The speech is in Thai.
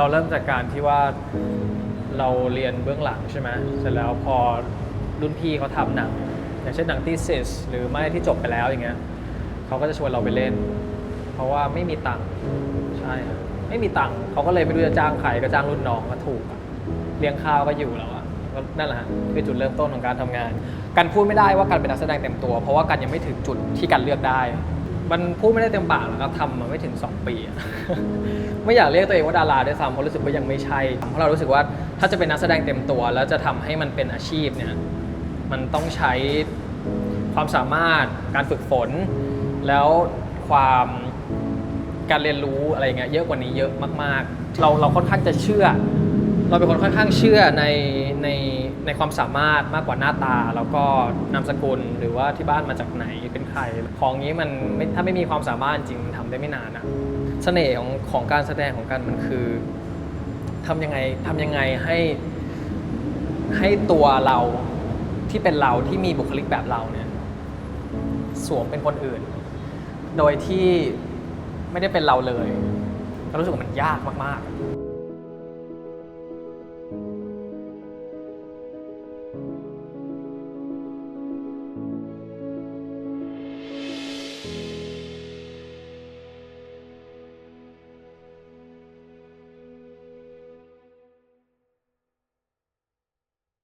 เราเริ่มจากการที่ว่าเราเรียนเบื้องหลังใช่ไหมเสร็จแล้วพอรุ่นพี่เขาทำหนัง อย่างเช่นหนังทีสิสหรือไม่ที่จบไปแล้วอย่างเงี้ยเขาก็จะชวนเราไปเล่น เพราะว่าไม่มีตังค์ใช่ไม่มีตังค์เขาก็เลยไม่รู้จะจ้างใครก็จ้างรุ่นน้องก็ถูกเลี้ยงข้าวก็อยู่แล้วอะก็นั่นแหละคือจุดเริ่มต้นของการทำงาน การพูดไม่ได้ว่าการเป็นนักแสดงเต็มตัว เพราะว่าการยังไม่ถึงจุดที่การเลือกได้ มันพูดไม่ได้เต็มปากหรอกครับทำมาไม่ถึง 2 ปีอะ ไม่อยากเรียกตัวเองว่าดาราด้วยซ้ำเพราะรู้สึกว่ายังไม่ใช่เพราะเรารู้สึกว่าถ้าจะเป็นนักแสดงเต็มตัว แล้วจะทำให้มันเป็นอาชีพเนี่ยมันต้องใช้ความสามารถการฝึกฝน แล้วความการเรียนรู้อะไรเงี้ยเยอะกว่านี้เยอะมาก ๆ เราเราค่อนข้างจะเชื่อ เราเป็นคนค่อนข้างเชื่อในในในความสามารถมากกว่าหน้าตา แล้วก็นามสกุลหรือว่าที่บ้านมาจากไหนเป็นใครของนี้มันไม่ถ้าไม่มีความสามารถจริงทำได้ไม่นานอะเสน่ห์ของของการแสดงของกันมันคือทำยังไงทำยังไงให้ให้ตัวเราที่เป็นเราที่มีบุคลิกแบบเราเนี่ยสวมเป็นคนอื่น โดยที่ไม่ได้เป็นเราเลยเรารู้สึกว่ามันยากมาก ๆ